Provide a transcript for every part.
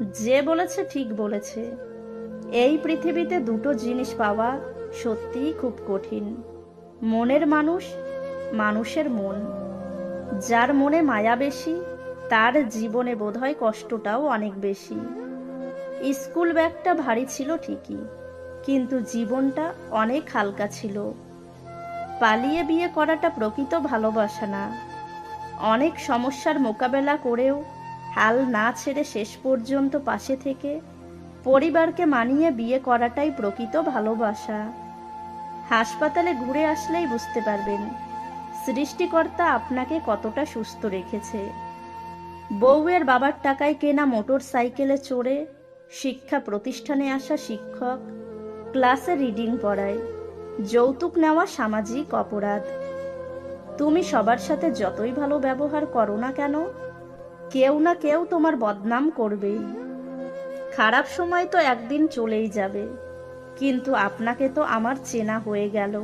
যে বলেছে ঠিক বলেছে। এই পৃথিবীতে দুটো জিনিস পাওয়া সত্যিই খুব কঠিন। মনের মানুষ, মানুষের মন। যার মনে মায়া বেশি, তার জীবনে বোধহয় কষ্টটাও অনেক বেশি। স্কুল ব্যাগটা ভারী ছিল ঠিকই, কিন্তু জীবনটা অনেক হালকা ছিল। পালিয়ে বিয়ে করাটা প্রকৃত ভালোবাসা না। অনেক সমস্যার মোকাবেলা করেও হাল না ছেড়ে শেষ পর্যন্ত পাশে থেকে পরিবারকে মানিয়ে বিয়ে করাটাই প্রকৃত ভালোবাসা। হাসপাতালে ঘুরে আসলেই বুঝতে পারবেন, সৃষ্টিকর্তা আপনাকে কতটা সুস্থ রেখেছে। বউয়ের বাবার টাকায় কেনা মোটর সাইকেলে চড়ে শিক্ষা প্রতিষ্ঠানে আসা শিক্ষক, ক্লাসে রিডিং পড়ায়, যৌতুক নেওয়া সামাজিক অপরাধ। তুমি সবার সাথে যতই ভালো ব্যবহার করো না কেন কেউ না কেউ তোমার বদনাম করবেই। খারাপ সময় তো একদিন চলেই যাবে, কিন্তু আপনাকে তো আমার চেনা হয়ে গেল।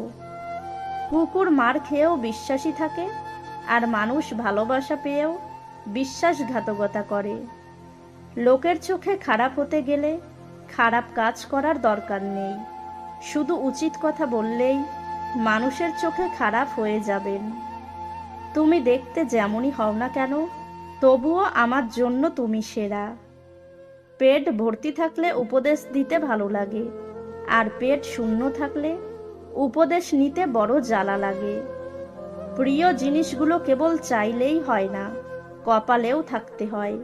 কুকুর মার খেয়েও বিশ্বাসী থাকে, আর মানুষ ভালোবাসা পেয়েও বিশ্বাসঘাতকতা করে। লোকের চোখে খারাপ হতে গেলে খারাপ কাজ করার দরকার নেই। শুধু উচিত কথা বললেই মানুষের চোখে খারাপ হয়ে যাবেন। তুমি দেখতে যেমনই হও না কেন তবুও আমার জন্য তুমি সেরা। পেট ভর্তি থাকলে উপদেশ দিতে ভালো লাগে, আর পেট শূন্য থাকলে উপদেশ নিতে বড় জ্বালা লাগে। প্রিয় জিনিসগুলো কেবল চাইলেই হয় না, কপালেও থাকতে হয়।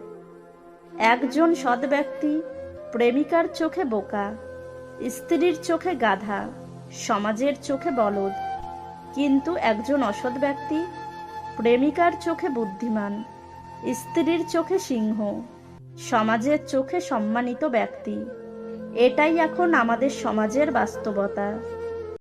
একজন সৎ ব্যক্তি প্রেমিকার চোখে বোকা, স্ত্রীর চোখে গাধা, সমাজের চোখে বলদ। কিন্তু একজন অসৎ ব্যক্তি প্রেমিকার চোখে বুদ্ধিমান। স্ত্রীর চোখে সিংহ সমাজের চোখে সম্মানিত ব্যক্তি। এটাই এখন আমাদের সমাজের বাস্তবতা।